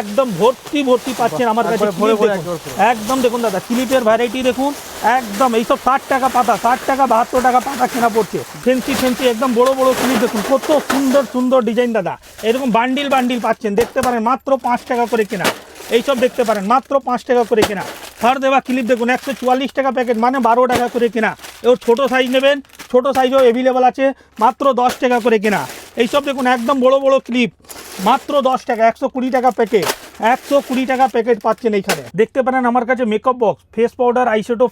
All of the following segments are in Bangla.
একদম ভর্তি ভর্তি পাচ্ছেন আমার কাছে। একদম দেখুন দাদা ক্লিপের ভ্যারাইটি দেখুন একদম এইসব ষাট টাকা পাতা ষাট টাকা বাহাত্তর টাকা পাতা কেনা পড়ছে। ফেন্সি ফেন্সি একদম বড় বড় ক্লিপ দেখুন কত সুন্দর সুন্দর ডিজাইন দাদা। এরকম বান্ডিল বান্ডিল পাচ্ছেন দেখতে পারেন মাত্র পাঁচ টাকা করে কেনা। এইসব দেখতে পারেন মাত্র পাঁচ টাকা করে কেনা। ফার দেওয়া ক্লিপ দেখুন একশো চুয়াল্লিশ টাকা প্যাকেট মানে বারো টাকা করে কেনা। এবার ছোটো সাইজ নেবেন ছোটো সাইজও অ্যাভেলেবেল আছে মাত্র দশ টাকা করে কেনা। এইসব দেখুন একদম বড় বড় ক্লিপ মাত্র দশ টাকা, একশো কুড়ি টাকা প্যাকেট একশো কুড়ি টাকা প্যাকেট পাচ্ছেন এইখানে। দেখতে পারেন আমার কাছে makeup box face powder eyeshadow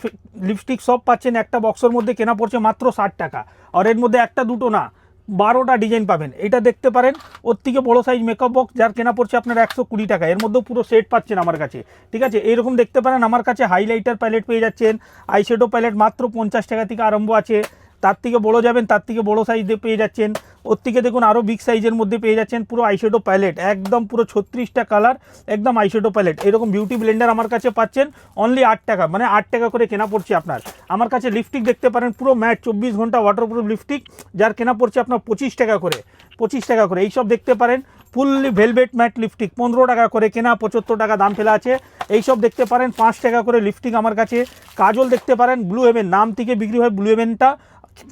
lipstick সব পাচ্ছেন। একটা বক্সের মধ্যে কেনা পড়ছে মাত্র ষাট টাকা। আর এর মধ্যে একটা, দুটো না, বারোটা ডিজাইন পাবেন। এটা দেখতে পারেন, ওর থেকে বড়ো সাইজ মেকআপ বক্স যার কেনা পড়ছে আপনার একশো কুড়ি টাকা। এর মধ্যেও পুরো সেট পাচ্ছেন আমার কাছে। ঠিক আছে? এরকম দেখতে পারেন, আমার কাছে হাইলাইটার প্যালেট পেয়ে যাচ্ছেন। আইশ্যাডো প্যালেট মাত্র পঞ্চাশ টাকা থেকে আরম্ভ আছে। তার থেকে বড় যাবেন, তার থেকে বড় সাইজ পেয়ে যাচ্ছেন। ওর থেকে দেখুন আরও বিগ সাইজের মধ্যে পেয়ে যাচ্ছেন পুরো আইশ্যাডো প্যালেট একদম পুরো ছত্রিশটা কালার একদম আইশ্যাডো প্যালেট এরকম বিউটি ব্লেন্ডার আমার কাছে পাচ্ছেন অনলি আট টাকা মানে আট টাকা করে কেনা পড়ছে আপনার। আমার কাছে লিপস্টিক দেখতে পারেন, পুরো ম্যাট চব্বিশ ঘণ্টা ওয়াটারপ্রুফ লিপস্টিক যার কেনা পড়ছে আপনার পঁচিশ টাকা করে, পঁচিশ টাকা করে। এইসব দেখতে পারেন ফুললি ভেলভেট ম্যাট লিপস্টিক পনেরো টাকা করে কেনা, পঁচাত্তর টাকা দাম ফেলা আছে। এইসব দেখতে পারেন, পাঁচ টাকা করে লিপস্টিক আমার কাছে। কাজল দেখতে পারেন ব্লু হেভেন নাম থেকে বিক্রি হয় ব্লু হেভেনটা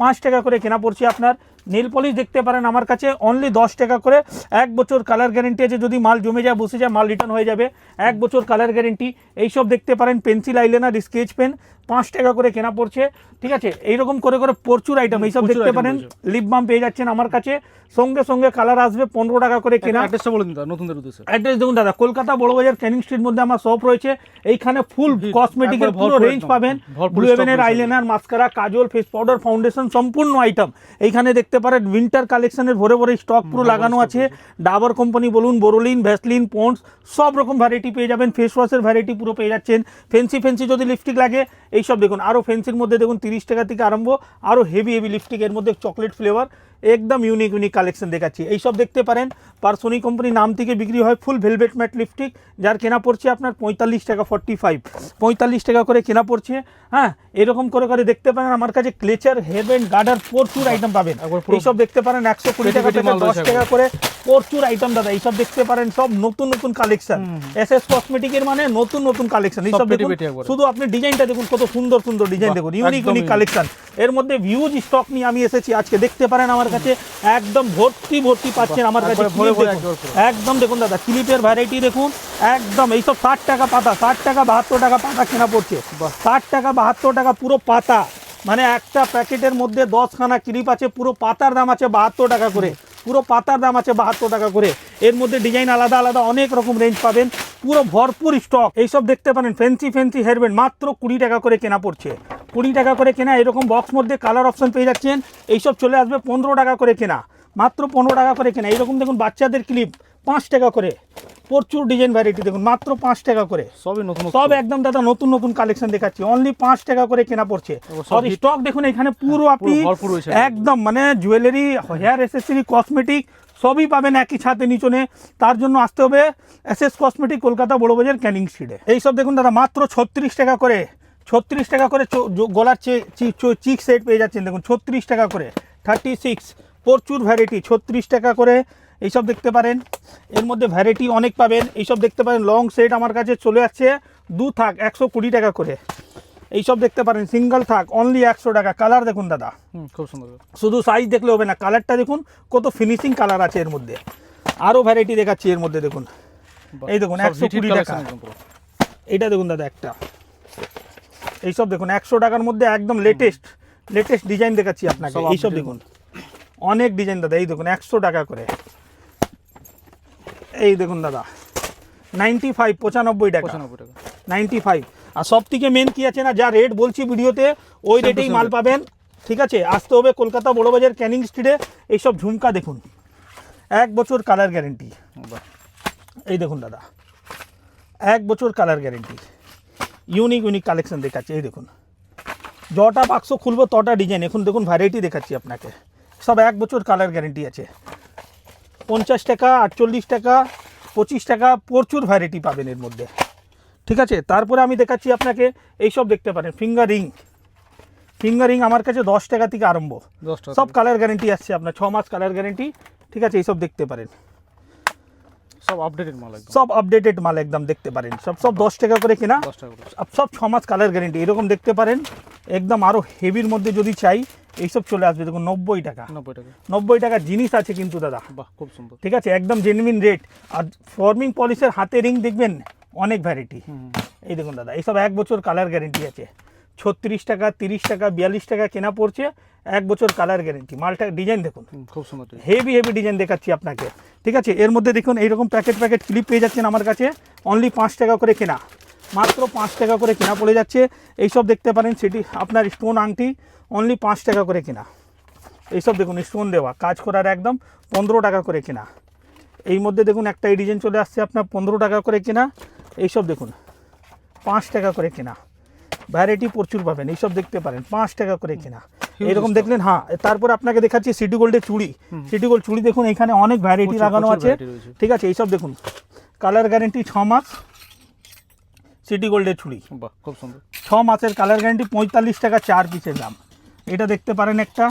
পাঁচ টাকা করে কেনা পড়ছে আপনার। নেল পলিশ দেখতে পারেন আমার কাছে। অনলি দশ টাকা করে। এক বছর কালার গ্যারেন্টি আছে। যদি মাল জমে যায় বসে যায় মাল রিটার্ন হয়ে যাবে। এক বছর কালার গ্যারেন্টি এইসব দেখতে পারেন। পেন্সিল আইলাইনার স্কেচ পেন পাঁচ টাকা করে কেনা পড়ছে। ঠিক আছে? এইরকম করে করে প্রচুর আইটেম এইসব দেখতে পারেন। লিপ বাম পেয়ে যাচ্ছেন আমার কাছে। সঙ্গে সঙ্গে কালার আসবে। পনেরো টাকা করে কেনা। অ্যাড্রেসটা বলে দিন নতুনদের উদ্দেশ্যে। অ্যাড্রেস দেখুন দাদা কলকাতা বড়বাজার ক্যানিং স্ট্রিট মধ্যে আমার শপ রয়েছে। এইখানে ফুল কসমেটিকের একবার পুরো রেঞ্জ পাবেন। ব্লু হেভেনের রয়েছে। Mascara kajal face powder foundation সম্পূর্ণ আইটেম এইখানে দেখতে পারেন উইন্টার কালেকশনের ভরে ভরে স্টক পুরো লাগানো আছে। ডাবর কোম্পানি বলুন বোরোলিন ভ্যাসলিন পন্ডস সব রকম ভ্যারাইটি পেয়ে যাবেন। ফেস ওয়াশের ভ্যারাইটি পুরো পেয়ে যাচ্ছেন। ফেন্সি ফেন্সি যদি লিপস্টিক লাগে এইসব দেখুন। আরও ফেন্সির মধ্যে দেখুন তিরিশ টাকা থেকে আরম্ভ আরও হেভি হেভি লিপস্টিক এর মধ্যে চকলেট ফ্লেভার একদম ইউনিক ইউনিক কালেকশন দেখাচ্ছি। এইসব দেখতে পারেন পার্সোনি কোম্পানি নাম থেকে বিক্রি হয় ফুল ভেলভেট ম্যাট লিপস্টিক যার কেনা পড়ছে আপনার পঁয়তাল্লিশ টাকা ফর্টি ফাইভ পঁয়তাল্লিশ টাকা করে কেনা পড়ছে হ্যাঁ এরকম করে করে দেখতে পারেন আমার কাছে ক্লেচার হেভেন গার্ডার প্রচুর আইটেম পাবেন। এইসব দেখতে পারেন একশো কুড়ি টাকা থেকে দশ টাকা করে প্রচুর আইটেম দাদা এইসব দেখতে পারেন সব নতুন নতুন কালেকশন এস এস কসমেটিকের মানে নতুন নতুন কালেকশন এইসব দেখুন। শুধু আপনি ডিজাইনটা দেখুন কত সুন্দর সুন্দর ডিজাইন দেখুন ইউনিক ইউনিক কালেকশন এর মধ্যে ভিউজ স্টক নিয়ে আমি এসেছি আজকে দেখতে পারেন আমার কাছে একদম ভর্তি ভর্তি পাচ্ছেন আমার কাছে। একদম দেখুন দাদা ক্লিপের ভ্যারাইটি দেখুন একদম এইসব ষাট টাকা পাতা ষাট টাকা বাহাত্তর টাকা পাতা কেনা পড়ছে। ষাট টাকা বাহাত্তর টাকা পুরো পাতা। মানে একটা প্যাকেটের মধ্যে দশখানা ক্লিপ আছে, পুরো পাতার দাম আছে বাহাত্তর টাকা করে। পুরো পাতার দাম আছে বাহাত্তর টাকা করে। এর মধ্যে ডিজাইন আলাদা আলাদা অনেক রকম রেঞ্জ পাবেন। পুরো ভরপুর স্টক এইসব দেখতে পারেন ফ্যান্সি ফ্যান্সি হেয়ারব্যান্ড মাত্র কুড়ি টাকা করে কেনা পড়ছে। কুড়ি টাকা করে কেনা, এরকম বক্স মধ্যে কালার অপশন পেয়ে যাচ্ছেন। এইসব চলে আসবে পনেরো টাকা করে কেনা। মাত্র পনেরো টাকা করে কেনা। এইরকম দেখুন বাচ্চাদের ক্লিপ পাঁচ টাকা করে। প্রচুর ডিজাইন ভ্যারাইটি দেখুন মাত্র পাঁচ টাকা করে। সবই নতুন সব একদম দাদা নতুন নতুন কালেকশন দেখাচ্ছি। অনলি পাঁচ টাকা করে কেনা পড়ছে। সব স্টক দেখুন এখানে পুরো আপনি একদম। মানে জুয়েলারি হেয়ার এসেসরি কসমেটিক সবই পাবেন একই ছাতে নিচনে। তার জন্য আসতে হবে S S cosmetic Kolkata Barabazar Canning স্ট্রিটে এইসব দেখুন দাদা মাত্র ছত্রিশ টাকা করে। ছত্রিশ টাকা করে গলার চিক সেট পেয়ে যাচ্ছেন দেখুন ছত্রিশ টাকা করে। থার্টি সিক্স প্রচুর ভ্যারাইটি ছত্রিশ টাকা করে। এইসব দেখতে পারেন। এর মধ্যে ভ্যারাইটি অনেক পাবেন। এইসব দেখতে পারেন। লং সেট আমার কাছে চলে আসছে। দু থাক একশো কুড়ি টাকা করে। এইসব দেখতে পারেন। সিঙ্গেল থাক অনলি একশো টাকা। কালার দেখুন দাদা। খুব সুন্দর। শুধু সাইজ দেখলে হবে না কালারটা দেখুন কত ফিনিশিং কালার আছে এর মধ্যে। আরও ভ্যারাইটি দেখাচ্ছি এর মধ্যে দেখুন। এই দেখুন, সব 120 hit hit টাকা। এইটা দেখুন দাদা একটা। এইসব দেখুন একশো টাকার মধ্যে একদম লেটেস্ট লেটেস্ট ডিজাইন দেখাচ্ছি আপনাকে। এইসব দেখুন। অনেক ডিজাইন দাদা এই দেখুন একশো টাকা করে। এই দেখুন দাদা নাইনটি ফাইভ পঁচানব্বই টাকা। পঁচানব্বই টাকা। নাইনটি ফাইভ আর সব থেকে মেন কি আছে না যা রেট বলছি ভিডিওতে ওই রেটেই মাল পাবেন। ঠিক আছে? আসতে হবে কলকাতা বড়বাজার ক্যানিং স্ট্রিটে এইসব ঝুমকা দেখুন। এক বছর কালার গ্যারেন্টি এই দেখুন দাদা এক বছর colour guarantee unique unique collection দেখাচ্ছি এই দেখুন। যটা বাক্স খুলবো তটা ডিজাইন এখন দেখুন ভ্যারাইটি দেখাচ্ছি আপনাকে। সব এক বছর কালার গ্যারেন্টি আছে। পঞ্চাশ টাকা আটচল্লিশ টাকা পঁচিশ টাকা প্রচুর ভ্যারাইটি পাবেন এর মধ্যে। ঠিক আছে? তারপরে আমি দেখাচ্ছি আপনাকে এইসব দেখতে পারেন ফিঙ্গার রিং ফিঙ্গার রিং আমার কাছে দশ টাকা থেকে আরম্ভ। সব কালার গ্যারেন্টি আসছে আপনার ছ মাস কালার গ্যারেন্টি ঠিক আছে? এইসব দেখতে পারেন। সব আপডেটেড মাল সব আপডেটেড মাল একদম দেখতে পারেন। সব সব দশ টাকা করে কেনা? দশ টাকা সব সব ছ মাস কালার গ্যারেন্টি এরকম দেখতে পারেন। একদম আরও হেভির মধ্যে যদি চাই এইসব চলে আসবে দেখুন নব্বই টাকা। নব্বই টাকা। নব্বই টাকা জিনিস আছে কিন্তু দাদা। বাহ খুব সুন্দর। ঠিক আছে একদম জেনুইন রেট আর ফর্মিং পলিশের হাতে রিং দেখবেন অনেক ভ্যারাইটি। এই দেখুন দাদা এইসব এক বছর কালার গ্যারেন্টি আছে। ছত্রিশ টাকা তিরিশ টাকা বিয়াল্লিশ টাকা কেনা পড়ছে এক বছর কালার গ্যারেন্টি মালটা ডিজাইন দেখুন। খুব সুন্দর হেভি হেভি ডিজাইন দেখাচ্ছি আপনাকে। ঠিক আছে এর মধ্যে দেখুন এইরকম প্যাকেট প্যাকেট ক্লিপ পেয়ে যাচ্ছেন আমার কাছে। অনলি পাঁচ টাকা করে কেনা। মাত্র পাঁচ টাকা করে কেনা পড়ে যাচ্ছে। এইসব দেখতে পারেন সেটি আপনার স্টোন আংটি অনলি পাঁচ টাকা করে কেনা। এইসব দেখুন স্টোন দেওয়া কাজ করার একদম পনেরো টাকা করে কেনা। এই মধ্যে দেখুন একটা এই ডিজাইন চলে আসছে আপনার পনেরো টাকা করে কেনা। এইসব দেখুন পাঁচ টাকা করে কেনা। ভ্যারাইটি প্রচুর পাবেন এইসব দেখতে পারেন পাঁচ টাকা করে কেনা। এরকম দেখলেন হ্যাঁ তারপর আপনাকে দেখাচ্ছি সিটি গোল্ডের চুড়ি। সিটি গোল্ড চুড়ি দেখুন এখানে অনেক ভ্যারাইটি লাগানো আছে। ঠিক আছে এইসব দেখুন কালার গ্যারেন্টি ছ মাস সিটি গোল্ডের চুড়ি বাহ খুব সুন্দর। ছ মাসের কালার গ্যারেন্টি পঁয়তাল্লিশ টাকা চার পিসের দাম। এটা দেখতে পারেন একটা।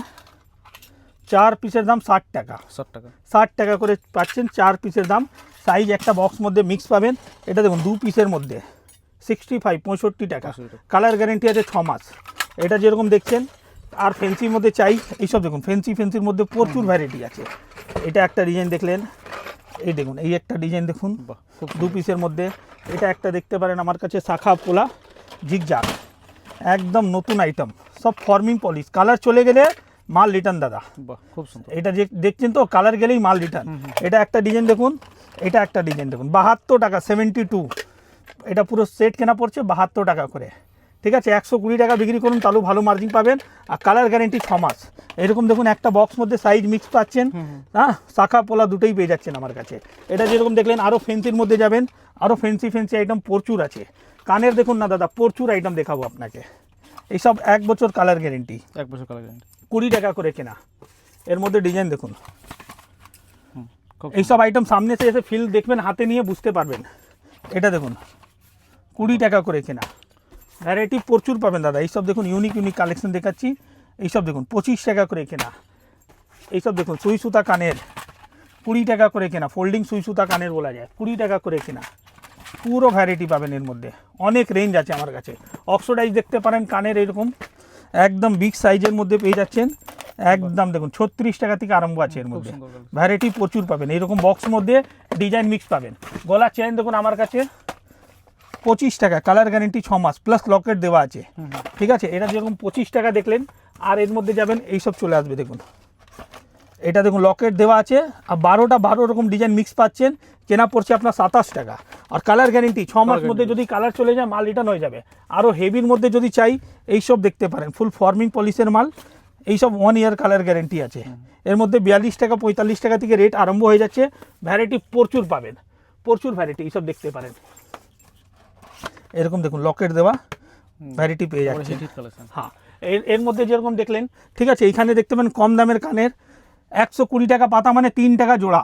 চার পিসের দাম ষাট টাকা। ষাট টাকা। ষাট টাকা করে পাচ্ছেন চার পিসের দাম। সাইজ একটা বক্স মধ্যে মিক্স পাবেন। এটা দেখুন দু পিসের মধ্যে। সিক্সটি ফাইভ পঁয়ষট্টি টাকা। 65 কালার গ্যারেন্টি আছে ছ মাস। এটা যেরকম দেখছেন আর ফেন্সির মধ্যে চাই এইসব দেখুন ফেন্সি ফেন্সির মধ্যে প্রচুর ভ্যারাইটি আছে। এটা একটা ডিজাইন দেখলেন। এই দেখুন এই একটা ডিজাইন দেখুন। দু পিসের মধ্যে। এটা একটা দেখতে পারেন আমার কাছে শাখা পোলা ঝিকঝাক একদম নতুন আইটেম সব ফর্মিং পলিশ কালার চলে গেলে মাল রিটার্ন দাদা। বাহ খুব সুন্দর। এটা যে দেখছেন তো কালার গেলেই মাল রিটার্ন এটা একটা ডিজাইন দেখুন এটা একটা ডিজাইন দেখুন। বাহাত্তর টাকা সেভেন্টি টু এটা পুরো সেট কেনা পড়ছে বাহাত্তর টাকা করে। ঠিক আছে? একশো কুড়ি টাকা বিক্রি করুন তাহলেও ভালো মার্জিন পাবেন। আর কালার গ্যারেন্টি ছ মাস। এরকম দেখুন একটা বক্স মধ্যে সাইজ মিক্স পাচ্ছেন। হ্যাঁ? শাখা পোলা দুটোই পেয়ে যাচ্ছেন আমার কাছে। এটা যেরকম দেখলেন আরও ফেন্সির মধ্যে যাবেন। আরও ফেন্সি ফেন্সি আইটেম প্রচুর আছে। কানের দেখুন না দাদা প্রচুর আইটেম দেখাবো আপনাকে। এইসব এক বছর কালার গ্যারেন্টি এক বছর কালার গ্যারান্টি কুড়ি টাকা করে কেনা। এর মধ্যে ডিজাইন দেখুন। এইসব আইটেম সামনে এসে এসে ফিল দেখবেন হাতে নিয়ে বুঝতে পারবেন। এটা দেখুন কুড়ি টাকা করে কেনা। ভ্যারাইটি প্রচুর পাবেন দাদা। এইসব দেখুন ইউনিক ইউনিক কালেকশন দেখাচ্ছি। এইসব দেখুন পঁচিশ টাকা করে কেনা। এইসব দেখুন সুই সুতা কানের কুড়ি টাকা করে কেনা। ফোল্ডিং সুই সুতা কানের বলা যায় কুড়ি টাকা করে কেনা। পুরো ভ্যারাইটি পাবেন এর মধ্যে। অনেক রেঞ্জ আছে আমার কাছে। অক্সোডাইজ দেখতে পারেন কানের এরকম। একদম বিগ সাইজের মধ্যে পেয়ে যাচ্ছেন। একদম দেখুন ছত্রিশ টাকা থেকে আরম্ভ আছে এর মধ্যে। ভ্যারাইটি প্রচুর পাবেন। এইরকম বক্স মধ্যে ডিজাইন মিক্স পাবেন। গলার চেন দেখুন আমার কাছে। পঁচিশ টাকা কালার গ্যারেন্টি ছ মাস প্লাস লকেট দেওয়া আছে। ঠিক আছে? এটা যেরকম পঁচিশ টাকা দেখলেন আর এর মধ্যে যাবেন এইসব চলে আসবে দেখুন। এটা দেখুন লকেট দেওয়া আছে আর বারোটা বারো রকম ডিজাইন মিক্স পাচ্ছেন কেনা পড়ছে আপনার সাতাশ টাকা। আর কালার গ্যারেন্টি ছ মাস মধ্যে যদি কালার চলে যায় মাল রিটার্ন হয়ে যাবে। আরও হেভির মধ্যে যদি চাই এইসব দেখতে পারেন ফুল ফর্মিং পলিশের মাল এইসব ওয়ান ইয়ার কালার গ্যারেন্টি আছে। এর মধ্যে বিয়াল্লিশ টাকা পঁয়তাল্লিশ টাকা থেকে রেট আরম্ভ হয়ে যাচ্ছে ভ্যারাইটি প্রচুর পাবেন প্রচুর ভ্যারাইটি এইসব দেখতে পারেন। এরকম দেখুন লকেট দেওয়া ভ্যারাইটি পেয়ে যাচ্ছে। হ্যাঁ এর এর মধ্যে যেরকম দেখলেন ঠিক আছে এইখানে দেখতে পাবেন কম দামের কানের একশো কুড়ি টাকা পাতা মানে তিন টাকা জোড়া।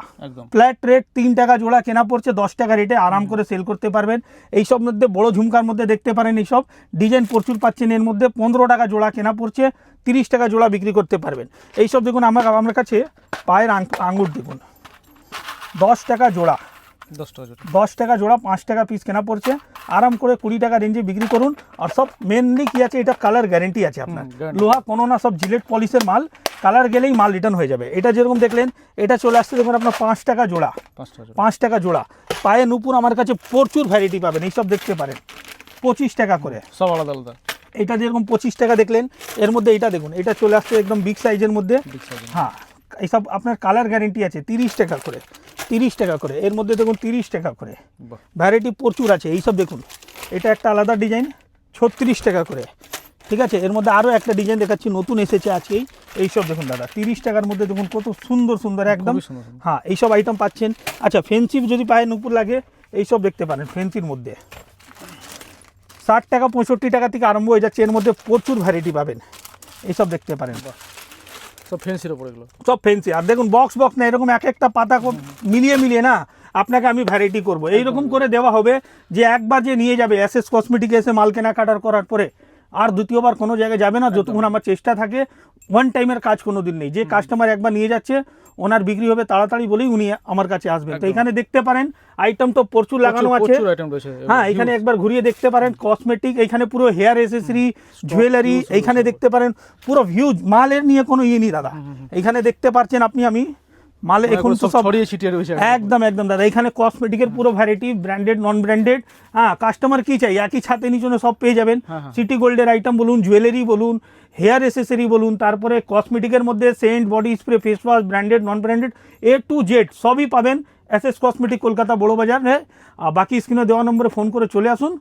ফ্ল্যাট রেট তিন টাকা জোড়া কেনা পড়ছে দশ টাকা রেটে আরাম করে সেল করতে পারবেন। এইসব মধ্যে বড় ঝুমকার মধ্যে দেখতে পারেন এইসব। ডিজাইন প্রচুর পাচ্ছেন এর মধ্যে পনেরো টাকা জোড়া কেনা পড়ছে তিরিশ টাকা জোড়া বিক্রি করতে পারবেন। এইসব দেখুন আমার আমার কাছে পায়ের আং- আঙ্গুর দেখুন। দশ টাকা জোড়া। দশ টাকা জোড়া। পাঁচ টাকা পিস কেনা পড়ছে। আরাম করে কুড়ি টাকা রেঞ্জে বিক্রি করুন। আর সব মেনলি কি আছে এটা কালার গ্যারেন্টি আছে আপনার। লোহা কোনো না সব জিলেট পলিশের মাল কালার গেলেই মাল রিটার্ন হয়ে যাবে। এটা যেরকম দেখলেন এটা চলে আসছে দেখুন আপনার পাঁচ টাকা জোড়া। পাঁচ টাকা জোড়া। পায়ে নুপুর আমার কাছে প্রচুর ভ্যারাইটি পাবেন এইসব দেখতে পারেন। পঁচিশ টাকা করে। সব আলাদা আলাদা। এটা যেরকম পঁচিশ টাকা দেখলেন এর মধ্যে এটা দেখুন এটা চলে আসছে একদম বিগ সাইজের মধ্যে। হ্যাঁ এইসব আপনার কালার গ্যারেন্টি আছে তিরিশ টাকা করে তিরিশ টাকা করে এর মধ্যে দেখুন তিরিশ টাকা করে। ভ্যারাইটি প্রচুর আছে এইসব দেখুন। এটা একটা আলাদা ডিজাইন ছত্রিশ টাকা করে। ঠিক আছে এর মধ্যে আরও একটা ডিজাইন দেখাচ্ছি নতুন এসেছে আজকেই এইসব দেখুন দাদা তিরিশ টাকার মধ্যে দেখুন কত সুন্দর সুন্দর একদম। হ্যাঁ এইসব আইটেম পাচ্ছেন। আচ্ছা ফেন্সি যদি পায়ে নুপুর লাগে এইসব দেখতে পারেন ফেন্সির মধ্যে। ষাট টাকা পঁয়ষট্টি টাকা থেকে আরম্ভ হয়ে যাচ্ছে এর মধ্যে প্রচুর ভ্যারাইটি পাবেন। এইসব দেখতে পারেন। সব ফেন্সির ওপর এগুলো। সব ফেন্সি আর দেখুন বক্স বক্স না এরকম এক একটা পাতা মিলিয়ে মিলিয়ে না আপনাকে আমি ভ্যারাইটি করব। এইরকম করে দেওয়া হবে যে একবার যে নিয়ে যাবে এস এস কসমেটিক এসে মাল কেনাকাটার করার পরে আর দ্বিতীয়বার কোনো জায়গায় যাবে না যতক্ষণ আমার চেষ্টা থাকে ওয়ান টাইমের কাজ কোনো দিন নেই। যে কাস্টমার একবার নিয়ে যাচ্ছে ওনার বিক্রি হবে তাড়াতাড়ি বলেই উনি আমার কাছে আসবেন। তো এখানে দেখতে পারেন আইটেম তো প্রচুর লাগানো আছে। হ্যাঁ এখানে একবার ঘুরিয়ে দেখতে পারেন কসমেটিক এখানে পুরো হেয়ার এসেসরি জুয়েলারি এখানে দেখতে পারেন পুরো ভিউজ মালের নিয়ে কোনো ইয়ে নেই দাদা। এখানে দেখতে পারছেন আপনি আমি মালে এখন তো সব ছড়িয়ে ছিটিয়ে রয়েছে একদম একদম দাদা। এখানে কসমেটিকের পুরো ভ্যারাইটি ব্র্যান্ডেড নন ব্র্যান্ডেড হ্যাঁ কাস্টমার কি চাই? একই ছাতে নিচনে সব পেয়ে যাবেন। হ্যাঁ, হ্যাঁ। সিটি গোল্ডের আইটেম বলুন জুয়েলারি বলুন হেয়ার এসেসরি বলুন তারপরে কসমেটিকের মধ্যে scent body spray face wash branded non branded A to Z সবই পাবেন। এস এস কসমেটিক কলকাতা বড় বাজারে আর বাকি স্ক্রিনে দেওয়া নম্বরে ফোন করে চলে আসুন।